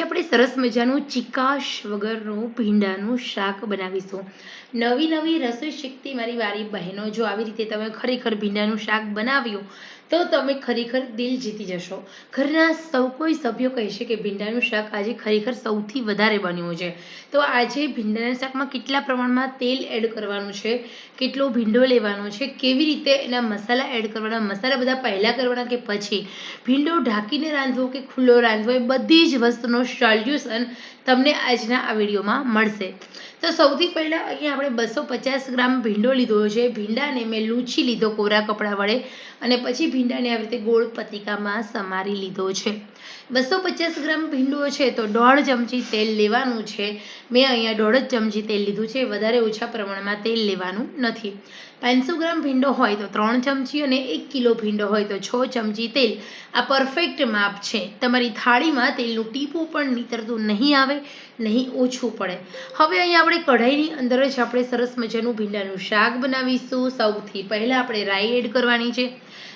આપણે સરસ મજાનું ચિકાશ વગરનું ભીંડાનું શાક બનાવીશું. નવી નવી રસોઈ શીખતી મારી વારી બહેનો જો આવી રીતે તમે ખરેખર ભીંડાનું શાક બનાવ્યું તો તમે ખરેખર દિલ જીતી જશો. ઘરના સૌ કોઈ સભ્યો કહેશે કે ભીંડાનું શાક આજે ખરેખર સૌથી વધારે બન્યું છે. તો આજે ભીંડાના શાકમાં કેટલા પ્રમાણમાં તેલ એડ કરવાનું છે? કેટલો ભીંડો લેવાનો છે? કેવી રીતે એના મસાલા એડ કરવાના? મસાલા બધા પહેલાં કરવાના કે પછી? ભીંડો ઢાંકીને રાંધવો કે ખુલ્લો રાંધવો એ બધી જ વસ્તુનો સોલ્યુશન તમને આજના આ વિડીયોમાં મળશે. તો સૌથી પહેલાં અહીંયા આપણે બસો પચાસ ગ્રામ ભીંડો લીધો છે. ભીંડાને મેં લૂછી લીધો કોરા કપડા વડે અને પછી ભીંડાને આવી રીતે ગોળ પત્રિકામાં સમારી લીધો છે. બસો પચાસ ગ્રામ ભીંડો છે તો દોઢ ચમચી તેલ લેવાનું છે. મેં અહીંયા દોઢ જ ચમચી તેલ લીધું છે, વધારે ઓછા પ્રમાણમાં તેલ લેવાનું નથી. પાંચસો ગ્રામ ભીંડો હોય તો ત્રણ ચમચી અને એક કિલો ભીંડો હોય તો છ ચમચી તેલ. આ પરફેક્ટ માપ છે. તમારી થાળીમાં તેલનું ટીપું પણ નીતરતું નહીં આવે, નહીં ઓછું પડે. હવે અહીંયા આપણે કઢાઈની અંદર જ આપણે સરસ મજાનું ભીંડાનું શાક બનાવીશું. સૌથી પહેલાં આપણે રાઈ એડ કરવાની છે.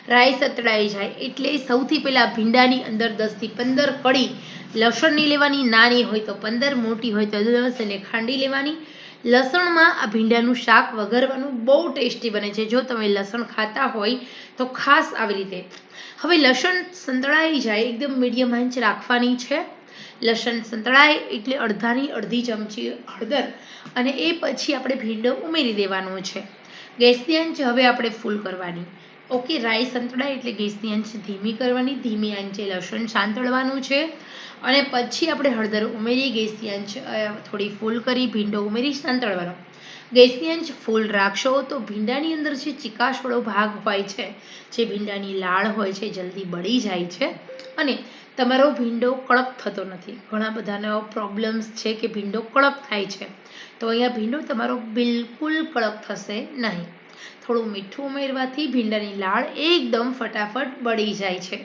રાઈ સતળાઈ જાય એટલે સૌથી પહેલાં ભીંડાની અંદર દસથી પંદર કળી લસણની લેવાની, નાની હોય તો પંદર, મોટી હોય તો દસ અને ખાંડી લેવાની. લસણમાં આ ભીંડાનું શાક વઘારવાનું બહુ ટેસ્ટી બને છે. જો તમે લસણ ખાતા હોય તો ખાસ આવી રીતે. હવે લસણ સંતળાઈ જાય એકદમ મીડિયમ આંચ રાખવાની છે. લસણ સંતળાય એટલે અડધાની અડધી ચમચી હળદર અને એ પછી આપણે ભીંડો ઉમેરી દેવાનો છે. ગેસની આંચ હવે આપણે ફૂલ કરવાની. ઓકે રાઈ સંતળાય એટલે ગેસની આંચ ધીમી કરવાની, ધીમી આંચે લસણ સાંતળવાનું છે. અને પછી આપણે હળદર ઉમેરી ગેસની આંચ થોડી ફૂલ કરી, ભીંડો ઉમેરી સાંતળવાનો. ગેસની આંચ ફૂલ રાખશો તો ભીંડાની અંદર જે ચિકાશવાળો ભાગ હોય છે, જે ભીંડાની લાળ હોય છે, જલ્દી બળી જાય છે. અને તમારો ભીંડો કડક થતો નથી. ઘણા બધાના પ્રોબ્લેમ્સ છે કે ભીંડો કડક થાય છે. તો અહીંયા ભીંડો તમારો બિલકુલ કડક થશે નહીં. થોડું મીઠું ઉમેરવાથી ભીંડાની લાળ એકદમ ફટાફટ બળી જાય છે.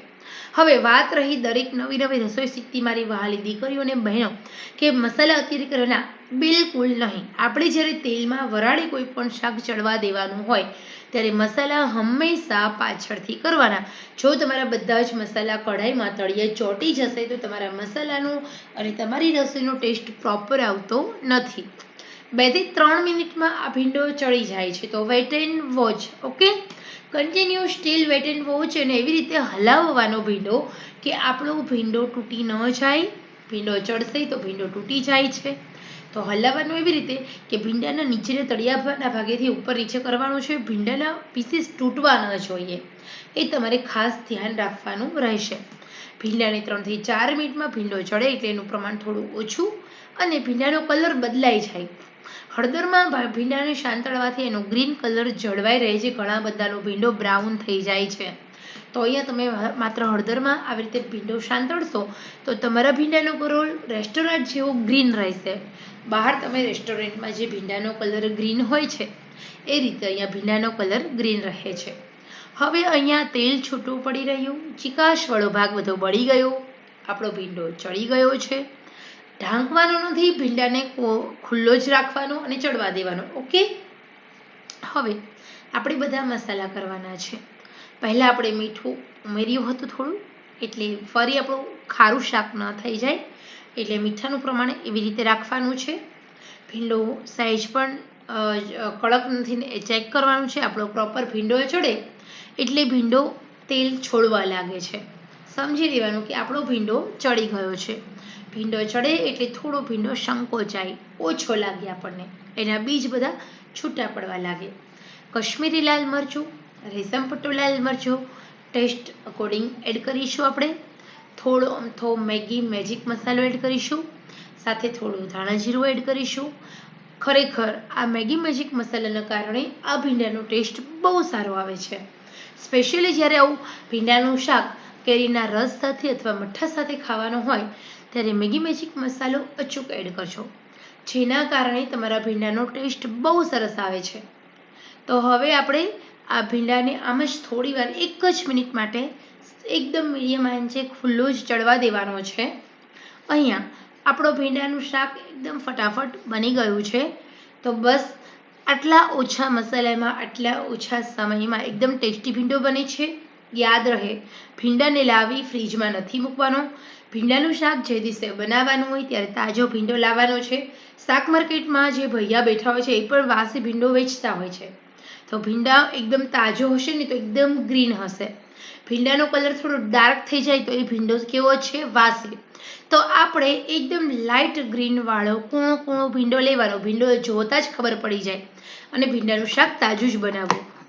હવે વાત રહી દરેક નવી નવી રસોઈ શીખતી મારી વહાલી દીકરીઓ અને બહેનો કે મસાલા અત્યારે બિલકુલ નહીં. આપણે જ્યારે તેલમાં વરાળે કોઈ પણ શાક ચડવા દેવાનું હોય, ત્યારે મસાલા હંમેશા પાછળથી કરવાના. જો તમારા બધા જ મસાલા કઢાઈમાં તળિયે ચોંટી જશે, તો તમારા મસાલાનું અને તમારી રસોઈનો ટેસ્ટ પ્રોપર આવતો નથી. બેથી ત્રણ મિનિટમાં આ ભીંડો ચડી જાય છે. તો wait and watch okay continue still wait and watch અને એવી રીતે હલાવવાનો ભીંડો કે આપણો ભીંડો તૂટી ન જાય. ભીંડો ચડશે તો ભીંડો તૂટી જાય છે. તો હલાવવાનું એવી રીતે કે ભીંડાના નીચેના તળિયાના ભાગેથી ઉપર નીચે કરવાનું છે. ભીંડાના પીસીસ તૂટવા ન જોઈએ. એ તમારે ખાસ ધ્યાન રાખવાનું રહેશે. ભીંડાને ત્રણથી ચાર મિનિટમાં ભીંડો ચડે એટલે એનું પ્રમાણ થોડું ઓછું અને ભીંડાનો કલર બદલાઈ જાય. હળદરમાં ભીંડાને શાંતળવાથી એનો ગ્રીન કલર જળવાઈ રહે છે. ઘણા બધાનો ભીંડો બ્રાઉન થઈ જાય છે. તો અહીંયા તમે માત્ર હળદરમાં આવી રીતે ભીંડો શાંતળશો તો તમારા ભીંડાનો કલર રેસ્ટોરન્ટ જેવો ગ્રીન રહેશે. બહાર તમે રેસ્ટોરન્ટમાં જે ભીંડાનો કલર ગ્રીન હોય છે, એ રીતે અહીંયા ભીંડાનો કલર ગ્રીન રહે છે. હવે અહીંયા તેલ છૂટું પડી રહ્યું ચિકાશવાળો ભાગ બધો બળી ગયો. આપણો ભીંડો ચડી ગયો છે. ઢાંકવાનો નથી ભીંડાને ખુલ્લો જ રાખવાનો અને ચડવા દેવાનો. ઓકે? હવે આપણે બધા મસાલા કરવાના છે. પહેલાં આપણે મીઠું ઉમેર્યું હતું થોડું, એટલે ફરી આપણું ખારું શાક ન થઈ જાય, એટલે મીઠાનું પ્રમાણ એવી રીતે રાખવાનું છે. ભીંડો સાઈઝ પણ કડક નથી ને ચેક કરવાનું છે. આપણો પ્રોપર ભીંડો ચડે, એટલે ભીંડો તેલ છોડવા લાગે છે. સમજી લેવાનું કે આપણો ભીંડો ચડી ગયો છે. ભીંડો ચડે એટલે થોડો ભીંડો સંકોચાય ઓછો લાગે આપણને. એના બીજ બધા છૂટા પડવા લાગે. કશ્મીરી લાલ મરચું, રેશમ પટ્ટો લાલ મરચું, ટેસ્ટ અકોર્ડિંગ એડ કરીશું આપણે. થોડો અમથો મેગી મેજિક મસાલો એડ કરીશું. સાથે થોડું ધાણા જીરું એડ કરીશું. ખરેખર આ મેગી મેજિક મસાલાના કારણે આ ભીંડાનો ટેસ્ટ બહુ સારો આવે છે. સ્પેશિયલી જ્યારે આવું ભીંડાનું શાક કેરીના રસ સાથે અથવા મઠ્ઠા સાથે ખાવાનું હોય ત્યારે મેગી મેજિક મસાલો અચૂક એડ કરજો. જેના કારણે તમારા ભીંડાનો ટેસ્ટ બહુ સરસ આવે છે. તો હવે આપણે આ ભીંડાને આમ જ થોડી વાર એક જ મિનિટ માટે એકદમ મીડિયમ આંચે ખુલ્લો જ ચડવા દેવાનો છે. અહીંયા આપણો ભીંડાનું શાક એકદમ ફટાફટ બની ગયું છે. તો બસ આટલા ઓછા મસાલામાં, આટલા ઓછા સમયમાં એકદમ ટેસ્ટી ભીંડો બને છે. યાદ રહે, ભીંડાને લાવી ફ્રીજમાં નથી મૂકવાનો. ભીંડાનું શાક જે દિવસે બનાવવાનું હોય ત્યારે તાજો ભીંડો લાવવાનો છે. શાક માર્કેટમાં જે ભૈયા બેઠા હોય છે, એ પણ વાસી ભીંડો વેચતા હોય છે. તો ભીંડા એકદમ તાજો હશે ને તો એકદમ ગ્રીન હશે. ભીંડાનો કલર થોડો ડાર્ક થઈ જાય તો એ ભીંડો કેવો છે? વાસી. તો આપણે એકદમ લાઇટ ગ્રીન વાળો કૂણો કૂણો ભીંડો લેવાનો. ભીંડો જોતા જ ખબર પડી જાય. અને ભીંડાનું શાક તાજું જ બનાવવું.